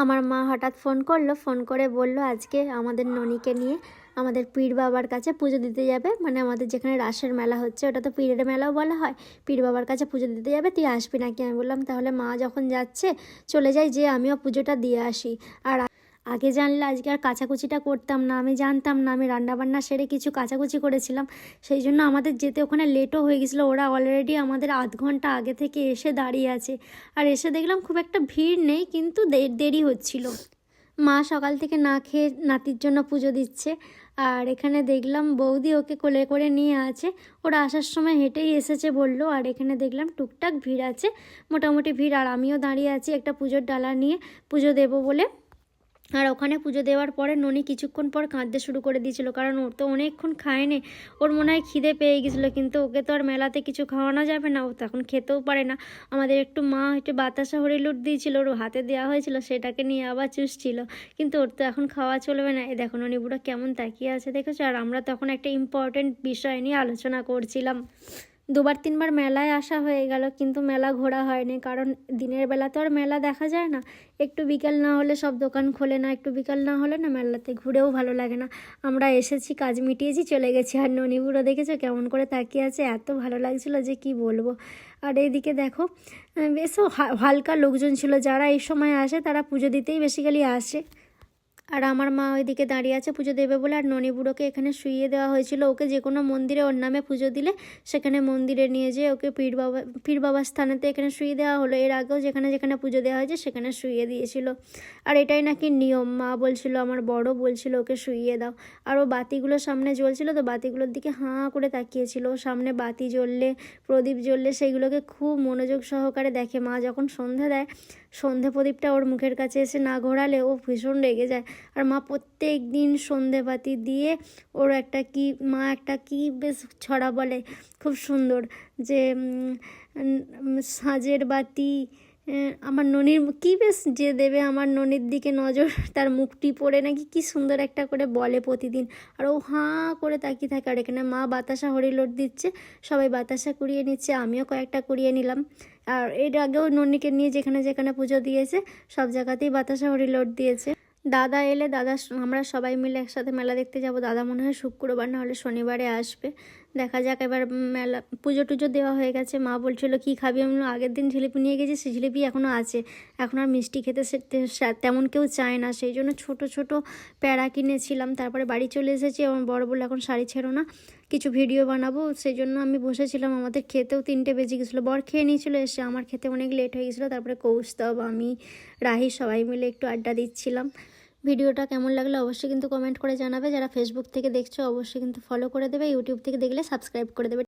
আমার মা হঠাৎ ফোন করল, ফোন করে বলল, আজকে আমাদের ননিকে নিয়ে আমাদের পীর বাবার কাছে পুজো দিতে যাবে। মানে আমাদের যেখানে রাসের মেলা হচ্ছে, ওটা তো পীরের মেলাও বলা হয়। পীর বাবার কাছে পুজো দিতে যাবে, তুই আসবি নাকি? আমি বললাম, তাহলে মা যখন যাচ্ছে, চলে যাই যে আমিও পুজোটা দিয়ে আসি। আর আগে জানলে আজকে আর কাচাকুচিটা করতাম না, আমি জানতাম না, আমি রান্নাবান্না সেরে কিছু কাচাকুচি করেছিলাম। সেই জন্য আমাদের যেতে ওখানে লেটও হয়ে গেছিল, ওরা অলরেডি আমাদের আধ ঘণ্টা আগে থেকে এসে দাঁড়িয়ে আছে। আর এসে দেখলাম খুব একটা ভিড় নেই, কিন্তু দেরি হচ্ছিল। মা সকাল থেকে না খেয়ে নাতির জন্য পুজো দিচ্ছে। আর এখানে দেখলাম বৌদি ওকে কোলে করে নিয়ে আছে। ওরা আসার সময় হেঁটেই এসেছে বলল, আর এখানে দেখলাম টুকটাক ভিড় আছে। মোটামুটি ভিড়, আর আমিও দাঁড়িয়ে আছি একটা পুজোর ডালা নিয়ে। পুজো দেবো বলে আর ওখানে পুজো দেওয়ার পরে ননি কিছুক্ষণ পর কাঁদতে শুরু করে দিয়েছিল, কারণ ওর তো অনেকক্ষণ খায়নি। ওর মনে হয় খিদে পেয়ে গেছিল, কিন্তু ওকে তো আর মেলাতে কিছু খাওয়ানো যাবে না, ও তো এখন খেতেও পারে না। আমাদের একটু মা একটু বাতাসা হরিলুট দিয়েছিল, ওর হাতে দেওয়া হয়েছিল, সেটাকে নিয়ে আবার চুষছিল। কিন্তু ওর তো এখন খাওয়া চলবে না। এই দেখো ননি বুড়ো কেমন তাকিয়ে আছে, দেখেছ? আর আমরা তখন একটা ইম্পর্টেন্ট বিষয় নিয়ে আলোচনা করছিলাম। দুবার তিনবার মেলায় আসা হয়ে গেল, কিন্তু মেলা ঘোরা হয়নি। কারণ দিনের বেলা তো আর মেলা দেখা যায় না। একটু বিকাল না হলে সব দোকান খোলে না, একটু বিকাল না হলে না মেলাতে ঘুরেও ভালো লাগে না। আমরা এসেছি, কাজ মিটিয়েছি, চলে গেছি। আর ননিবুড়ো দেখেছ কেমন করে তাকিয়ে আছে? এত ভালো লাগছিল যে কি বলব। আর এইদিকে দেখো বেশ হালকা লোকজন ছিল। যারা এই সময় আসে, তারা পুজো দিতেই বেসিক্যালি আসে। আর আমার মা ওইদিকে দাঁড়িয়ে আছে পুজো দেবে বলে, আর ননি বুড়োকে এখানে শুইয়ে দেওয়া হয়েছিল। ওকে যে কোনো মন্দিরে ওর নামে পুজো দিলে সেখানে মন্দিরে নিয়ে যেয়ে ওকে পীর বাবা, পীর বাবার স্থানেতে এখানে শুয়ে দেওয়া হলো। এর আগেও যেখানে যেখানে পুজো দেওয়া হয়েছে সেখানে শুইয়ে দিয়েছিল। আর এটাই নাকি নিয়ম, মা বলছিল, আমার বড় বলছিল, ওকে শুইয়ে দাও। আর ও বাতিগুলো সামনে জ্বলছিল, তো বাতিগুলোর দিকে হাঁ করে তাকিয়েছিল। সামনে বাতি জ্বললে, প্রদীপ জ্বললে সেইগুলোকে খুব মনোযোগ সহকারে দেখে। মা যখন সন্ধে দেয়, সন্ধে প্রদীপটা ওর মুখের কাছে এসে না ঘোরালে ও ভীষণ রেগে যায়। আর মা প্রত্যেক দিন সন্ধে বাতি দিয়ে ওর একটা কি, মা একটা কি বেশ ছড়া বলে, খুব সুন্দর যে সাজের বাতি আমার ননির কি বেশ যে দেবে আমার ননির দিকে নজর, তার মুখটি পড়ে নাকি কি সুন্দর একটা করে বলে প্রতিদিন। আর ও হাঁ করে তাকিয়ে থাকে, আর এখানে মা বাতাসা হরিলোট দিচ্ছে, সবাই বাতাসা কুড়িয়ে নিচ্ছে, আমিও কয়েকটা কুড়িয়ে নিলাম। আর এর আগেও ননিকে নিয়ে যেখানে যেখানে পুজো দিয়েছে, সব জায়গাতেই বাতাসা হরিলোট দিয়েছে। দাদা এলে দাদা আমরা সবাই মিলে একসাথে মেলা দেখতে যাব। দাদা মনে হয় শুক্রবার না হলে শনিবারে আসবে। দেখা যাক এবার মেলা, পুজো টুজো দেওয়া হয়ে গেছে। মা বলছিল, কি খাবি? আমি আগের দিন জিলিপি নিয়ে গেছি সেই জিলিপি এখনও আছে। এখন আর মিষ্টি খেতে তেমন কেউ চায় না। সেই জন্য ছোট ছোট প্যাড়া কিনেছিলাম। তারপরে বাড়ি চলে এসেছি। আমার বড় বলে এখন শাড়ি ছেড়ো না, কিছু ভিডিও বানাবো। সেই জন্য আমি বসেছিলাম আমাদের খেতেও। তিনটে বেজে গেছিল। বর খেয়ে নিয়েছিল, এসে আমার খেতে অনেক লেট হয়ে গেছিল। তারপরে কৌস্তব, আমি, রাহি সবাই মিলে একটু আড্ডা দিচ্ছিলাম। ভিডিওটা কেমন লাগল অবশ্যই কিন্তু কমেন্ট করে জানাবে। যারা ফেসবুক থেকে দেখছ, অবশ্যই কিন্তু ফলো করে দেবে। ইউটিউব থেকে দেখলে সাবস্ক্রাইব করে দেবে।